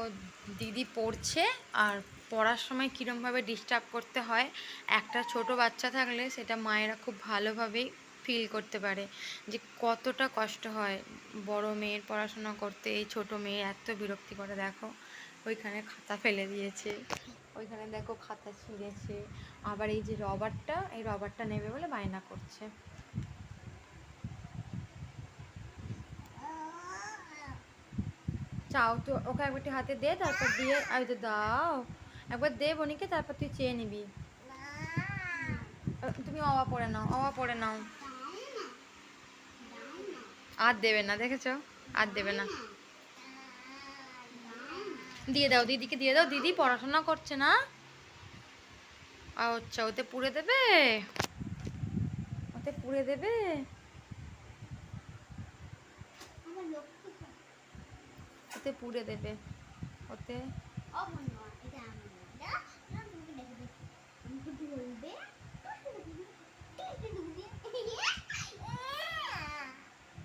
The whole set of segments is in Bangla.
ও দিদি পড়ছে আর পড়ার সময় কীরমভাবে ডিস্টার্ব করতে হয়, একটা ছোট বাচ্চা থাকলে সেটা মায়েরা খুব ভালোভাবেই ফিল করতে পারে যে কতটা কষ্ট হয়। বড় মেয়ের পড়াশোনা করতে, এই ছোটো মেয়ে এত বিরক্তি করে, দেখো ওইখানে খাতা ফেলে দিয়েছে, ওইখানে দেখো খাতা ছিঁড়েছে, আবার এই যে রবারটা এই রবারটা নেবে বলে বায়না করছে। চাও তো ওকে একবারটি হাতে দে তারপর দিয়ে আমি তো দাও। একবার দে বনিকে তারপর তুই চেয়ে নিবি। তুমি অবা পড়ে নাও অবা পড়ে নাও। আর দেবে না দেখেছ? আর দেবে না। দিয়ে দাও দিদিকে দিয়ে দাও। দিদি পড়াশোনা করছে না? আচ্ছা ওতে পুড়ে দেবে? ওতে পুড়ে দেবে? ওতে পুড়ে দেবে। ওতে।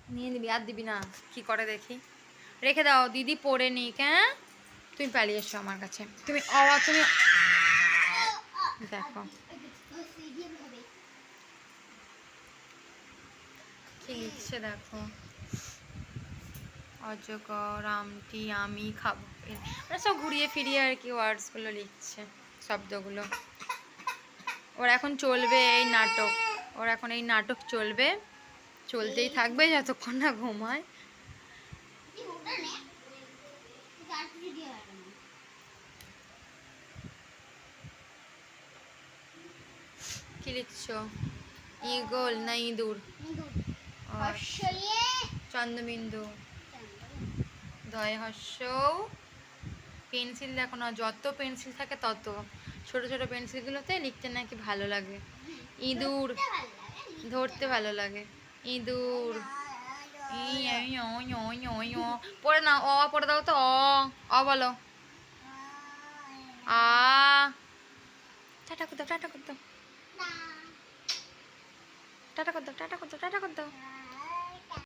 নিয়ে নিবি, আর দিবি না। কি করে দেখি? রেখে দাও, দিদি পড়ে নিক হ্যাঁ? তুমি পালিয়ে এসো আমার কাছে। তুমি অবা তুমি দেখো। কি দেখো? অজগর আমটি আমি খাব ওরা সব ঘুরিয়ে ফিরিয়ে আর কি ওয়ার্ডসগুলো লিখছে শব্দগুলো। ওর এখন চলবে এই নাটক। ওর এখন এই নাটক চলবে। চলতেই থাকবে যতক্ষণ না ঘুমায়। কি লিখছো? ইগল না ইঁদুর? চন্দ্রবিন্দু। দয় হস্য পেন্সিল দেখো না, যত পেন্সিল থাকে তত। ছোট ছোট পেন্সিলগুলোতে লিখতে নাকি ভালো লাগে। ইঁদুর, ধরতে ভালো লাগে। ইঁদুর। পড়ে না, অ, পড়ে দাও তো, অ অ বলো। আ। টাটা করে দাও, টাটা করে টাটা করে দাও, টাটা করে টাটা করে দাও।